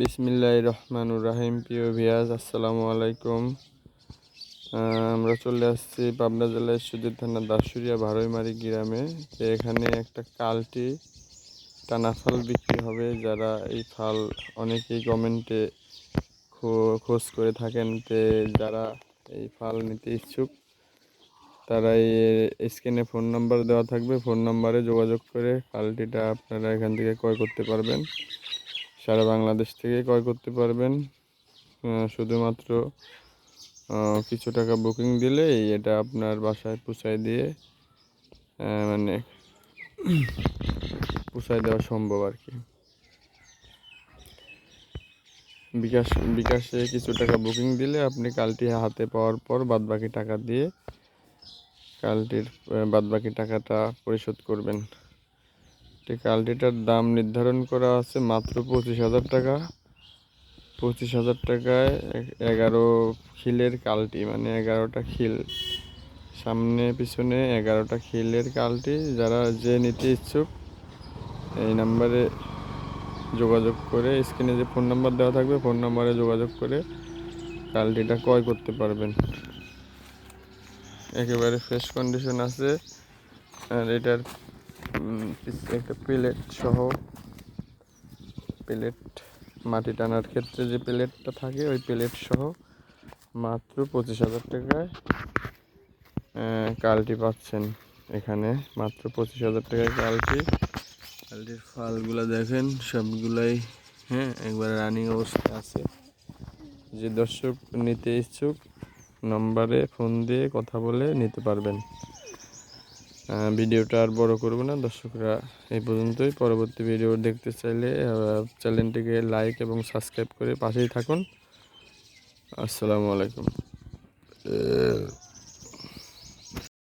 বিসমিল্লাহ রহমানুর রাহিম। প্রিয় ভিয়াজ আসসালামু আলাইকুম। আমরা চলে আসছি পাবনা জেলার সুজিত থানা দাসুরিয়া ভারইমারি গ্রামে। এখানে একটা কালটি, টানা ফাল বিক্রি হবে। যারা এই ফাল অনেকেই কমেন্টে খোঁজ করে থাকেন তে যারা এই ফাল নিতে ইচ্ছুক, তারা এই স্ক্রিনে ফোন নাম্বার দেওয়া থাকবে। ফোন নাম্বারে যোগাযোগ করে কালটিটা আপনারা এখান থেকে ক্রয় করতে পারবেন। সারা বাংলাদেশ থেকে ক্রয় করতে পারবেন। শুধুমাত্র কিছু টাকা বুকিং দিলেই এটা আপনার বাসায় পৌঁছায় দিয়ে মানে পৌঁছায় দেওয়া সম্ভব আর কি। বিকাশ, বিকাশে কিছু টাকা বুকিং দিলে আপনি কালটি হাতে পাওয়ার পর বাদবাকি টাকা দিয়ে কালটির বাদবাকি টাকাটা পরিশোধ করবেন। ঠিক কালটিটার দাম নির্ধারণ করা আছে মাত্র পঁচিশ হাজার টাকা। পঁচিশ হাজার টাকায় এগারো খিলের কালটি মানে এগারোটা খিল। সামনে, পিছনে এগারোটা খিলের কালটি। যারা যে নিতে ইচ্ছুক, এই নাম্বারে যোগাযোগ করে, স্ক্রিনে যে ফোন নাম্বার দেওয়া থাকবে, ফোন নাম্বারে যোগাযোগ করে কালটিটা ক্রয় করতে পারবেন। একেবারে ফ্রেশ কন্ডিশন আছে, আর এটার একটা প্লেট সহ প্লেট মাটি টানার ক্ষেত্রে যে প্লেটটা থাকে, ওই প্লেট সহ মাত্র পঁচিশ হাজার টাকায় কালটি পাচ্ছেন এখানে। মাত্র পঁচিশ হাজার টাকায় কালটি। কালটির ফালগুলো দেখেন, সবগুলাই হ্যাঁ একবার রানিং অবস্থা আছে। যে দর্শক নিতে ইচ্ছুক, নম্বরে ফোন দিয়ে কথা বলে নিতে পারবেন। ভিডিওটা আর বড় করব না। দর্শকরা এই পর্যন্তই। পরবর্তী ভিডিও দেখতে চাইলে চ্যানেলটিকে লাইক এবং সাবস্ক্রাইব করে পাশেই থাকুন। আসসালামু আলাইকুম।